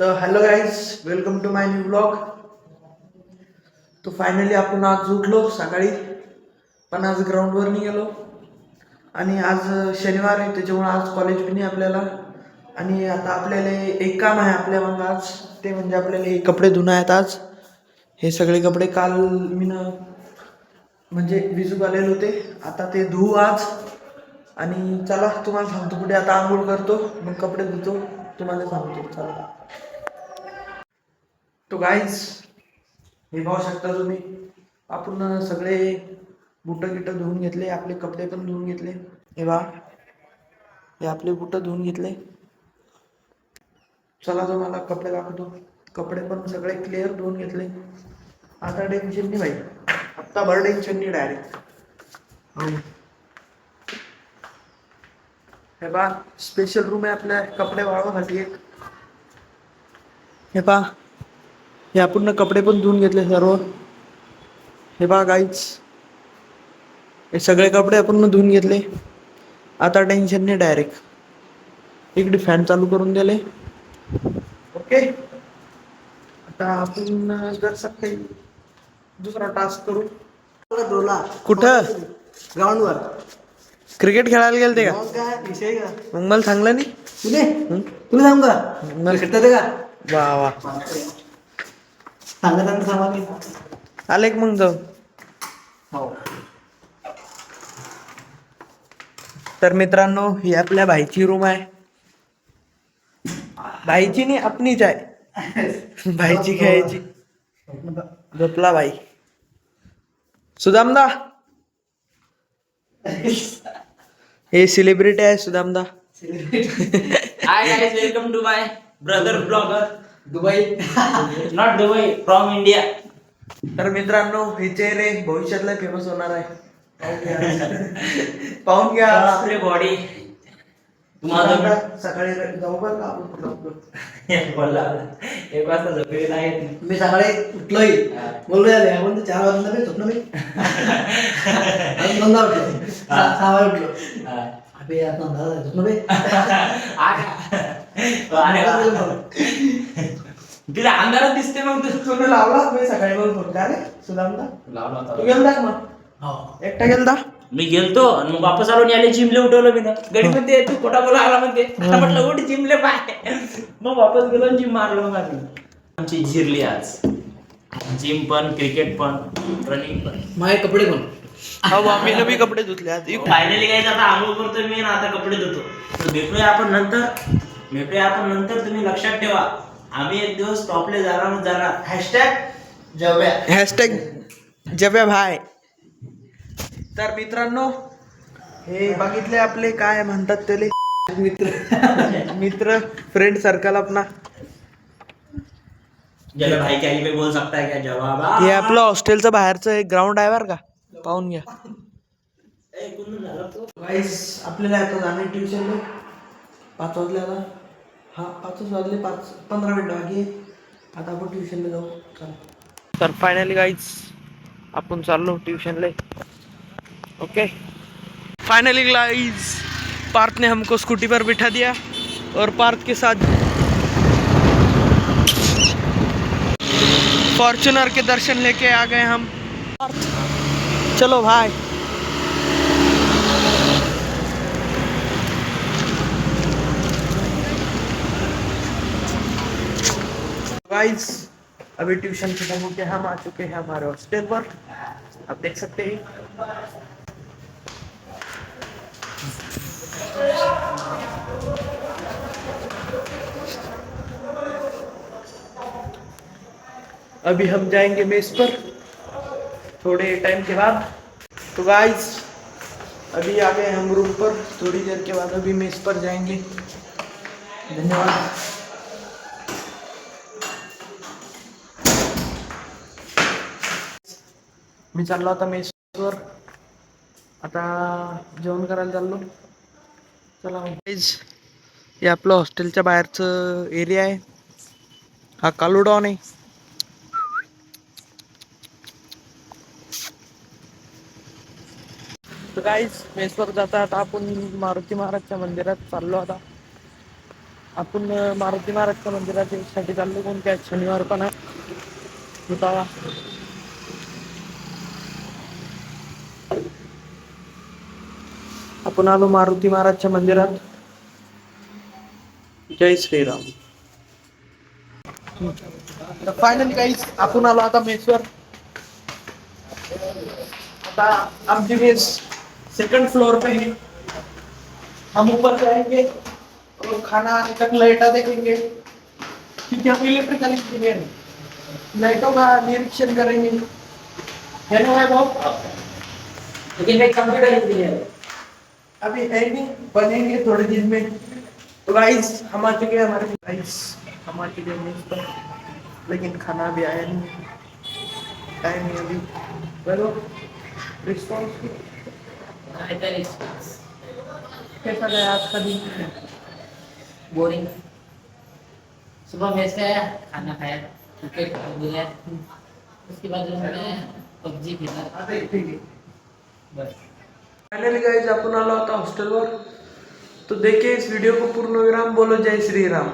तर hello guys welcome to my new blog तो finally आपण आज उठलो सकाळी. पण आज ग्राउंडवर नाही गेलो. आणि आज शनिवार आहे त्याच्यामुळे आज कॉलेज बी नाही आपल्याला. आणि आता आपल्याला एक काम आहे आपल्या मग आज. ते म्हणजे आपल्याला हे कपडे धुणं आहेत आज. हे सगळे कपडे काल मी म्हणजे विजू आलेले होते. आता ते धुवू आज. आणि चला तुम्हाला सांगतो कुठे आता आंघोळ करतो मग कपडे धुतो. तुम्हाला सांगतो चला. तो गाईज हे पाहू शकता तुम्ही आपण सगळे बुटं गिटं धुवून घेतले आपले कपडे पण धुवून घेतले. हे बा हे आपले बुटं धुवून घेतले. चला तुम्हाला कपडे दाखवतो. कपडे पण सगळे क्लिअर धुवून घेतले. आता टेन्शन नाही भाई आत्ता भर टेन्शन नाही डायरेक्ट हे पा स्पेशल रूम आहे आपल्या कपडे वाळवण्यासाठी एक. हे पा हे आपण कपडे पण धुवून घेतले सर्व. हे पहा गाईच हे सगळे कपडे आपण धुवून घेतले. आता टेन्शन नाही डायरेक्ट इकडे फॅन चालू करून दिले ओके आता आपण जर सकाळी दुसरा टास्क करू. कुठं? ग्राउंडवर क्रिकेट खेळायला गेलते का? मग काय? विषय का? मग मला सांगलं नाही? तुले? तुला सांगू का मला खेळतात का? वा वा. सांगत आणि सांगा. की आले का मग जाऊन हो. तर मित्रांनो ही आपल्या भाईची रूम आहे. भाईची नाही आपणीच आहे. भाईची खेळायची. झोपला भाई. सुदामदा. हे सेलिब्रिटी आहे सुदामदा. Guys, welcome to my brother blogger. Dubai Not Dubai, from India. तर मित्रांनो हे चेहरे भविष्यातला फेमस होणार आहे. पाहून घ्या. आपली बॉडी तुम्हाला सकाळी जाऊ बरं का आपण लवकर. बोलला. एक वाजता मी सकाळी उठलोय. बोललो याले आपण चार वाजता मी झोपलो मी. दोनदा उठलो. सहा वाजता उठलो. अबे दोनदा झाला, झोपलो बे तिला अंधारात दिसते मग तू. तुम्ही लावला मी सकाळी बघून फोन का रे सुदामदा लावला तू गेलता का मग? हो. एकटा गेलता. मी गेलतो आणि मग वापस आलो याले जिमले उठवलं मी ना. गडी म्हणते तू खोटा बोला आला म्हणते. आता म्हटलं उठ जिमले पाय मग वापस गेलो जिम मारलो मग आम्ही. आमची झिरली आज. जिम पण क्रिकेट पण रनिंग पण. माझे कपडे पण. हो मी नवी कपडे धुतले आज. फायनली काय आता आंघोळ करतोय मी आणि आता कपडे धुतो. तर भेटूया आपण नंतर. भेटूया आपण नंतर. तुम्ही लक्षात ठेवा. आम्ही एक दिवस टॉपले जाणार जाणार. हॅशटॅग जव्या. हॅशटॅग जब्या भाय. तर मित्रांनो हे बघितले आपले काय म्हणतात त्याले? मित्र. मित्र फ्रेंड सर्कल आपला जव्या भाई क्या पे बोल सकता है क्या? जवाब आ? हे आपलं हॉस्टेलचं बाहेरचं एक ग्राउंड आहे बरं का? पाहून घ्या. ए, कुठून झाला तो? वाईस आपल्याला आता जाणे ट्युशनला पाच वाजले आता हा पाचच वाजले पाच पंधरा मिनटं बाकी आहे. आता आपण ट्युशनला जाऊ. चला. तर फायनली गाईज आपण चाललो ट्यूशनले ओके? फाइनली गाइस पार्थ ने हमको स्कूटी पर बिठा दिया और पार्थ के साथ फॉर्चुनर के दर्शन लेके आ गए हम। पार्थ, चलो भाई गाइस अभी ट्यूशन खत्म हो गया हम आ चुके हैं हमारे हॉस्टल पर। आप देख सकते हैं। अभी हम जाएँगे मेस पर, थोड़े टाइम के बाद। तो गाइस अभी आ गए हम रूम पर, थोड़ी देर के बाद अभी मेज पर जाएँगे। धन्यवाद। मी चाललो आता मेसवर आता जेवण करायला चाललो चला हे आपलं हॉस्टेलच्या बाहेरचं एरिया आहे. हा कालुडॉन आहे. तर गाईज मेसवर जाता आता आपण मारुती महाराजच्या मंदिरात चाललो आता. आपण मारुती महाराजच्या मंदिराच्या साठी चाललो. कोणत्या शनिवार पण आहे. आपण आलो मारुती महाराजच्या मंदिरात। जय श्रीराम। फायनली काही आपण आलो आता मेसवर आता आमची मेस सेकंड फ्लोर पे है। हम ऊपर जाएँगे और खाना आने तक लाइटा देखेंगे। क्योंकि हम इलेक्ट्रिकल इंजीनियर हैं। लाइटों का निरीक्षण करेंगे। है ना वैभव? लेकिन मैं कंप्यूटर इंजीनियर अभी है नहीं बनेंगे थोड़े दिन में। तो गाइस हम आ चुके हैं हमारे गाइस हम आ चुके हैं पर। लेकिन खाना अभी आया नहीं। टाइम नहीं अभी। चलो रिस्पॉन्स कैसा गया आज का दिन? बोरिंग सुबह में से खाना खाया क्रिकेट खेला उसके बाद जो मैं पबजी खेला। बस। फाइनली गाइस आपण आलो आता हॉस्टेलवर तो देखिए इस वीडियो को पूर्ण विराम बोलो. जय श्री राम